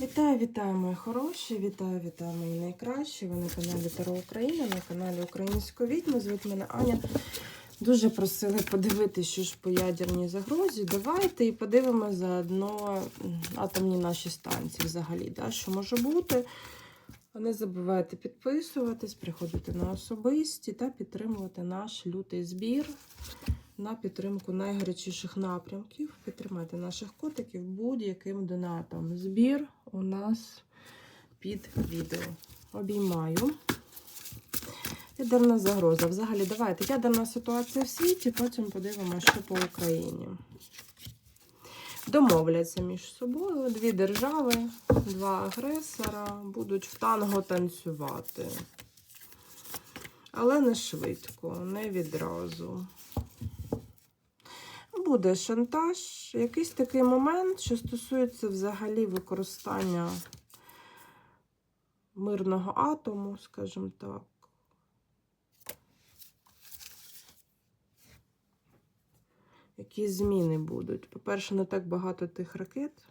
Вітаю, вітаю, мої хороші! Вітаю, вітаю, мої найкращі. Ви на каналі Таро Україна, на каналі Української відьми. Звуть мене Аня. Дуже просили подивитися, що ж по ядерній загрозі. Давайте і подивимося заодно атомні наші станції взагалі, да, що може бути. Не забувайте підписуватись, приходити на особисті та підтримувати наш лютий збір на підтримку найгарячіших напрямків. Підтримайте наших котиків будь-яким донатом. Збір у нас під відео. Обіймаю. Ядерна загроза. Взагалі, давайте ядерна ситуація в світі, потім подивимося, що по Україні. Домовляться між собою дві держави, два агресора будуть в танго танцювати. Але не швидко, не відразу. Буде шантаж, якийсь такий момент, що стосується взагалі використання мирного атому, скажімо так. Які зміни будуть? По-перше, не так багато тих ракет.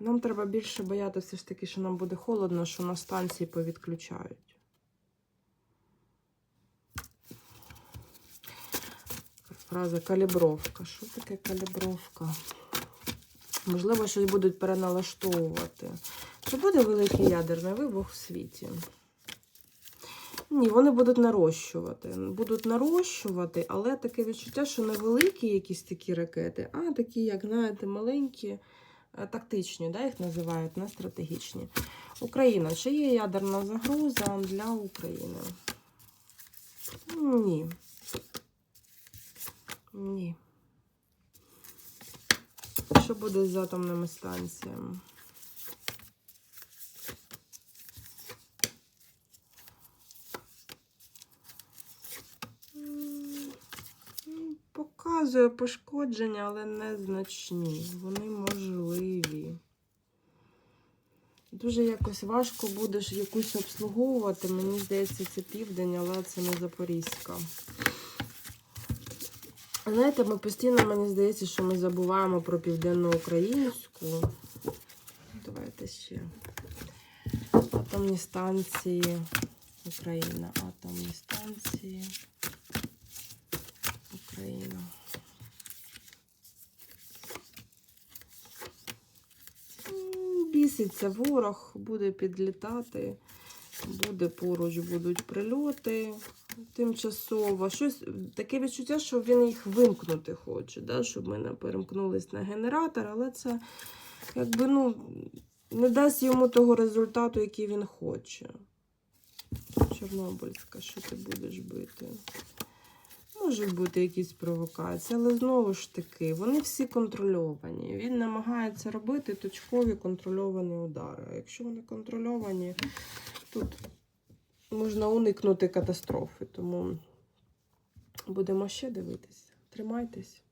Нам треба більше боятися все ж таки, що нам буде холодно, що на станції повідключають. Фраза калібровка. Що таке калібровка? Можливо, щось будуть переналаштовувати. Чи буде великий ядерний вибух в світі? Ні, вони будуть нарощувати. Будуть нарощувати, але таке відчуття, що не великі якісь такі ракети, а такі, як знаєте, маленькі, е, тактичні, да, їх називають, не стратегічні. Україна. Чи є ядерна загроза для України? Ні. Ні. Що буде з атомними станціями? Показує пошкодження, але незначні. Вони можливі. Дуже якось важко будеш якусь обслуговувати. Мені здається, це південь, але це не Запорізька. Знаєте, ми постійно, мені здається, що ми забуваємо про південноукраїнську. Давайте ще. Атомні станції. Україна. Атомні станції. Україна. Біситься ворог, буде підлітати, буде поруч, будуть прильоти тимчасово. Щось таке відчуття, що він їх вимкнути хоче, да? щоб ми не перемкнулись на генератор, але це якби ну, не дасть йому того результату, який він хоче. Чорнобильська, що ти будеш бити? Можуть бути якісь провокації, але знову ж таки, вони всі контрольовані. Він намагається робити точкові контрольовані удари. А якщо вони контрольовані, тут можна уникнути катастрофи. Тому будемо ще дивитися. Тримайтесь.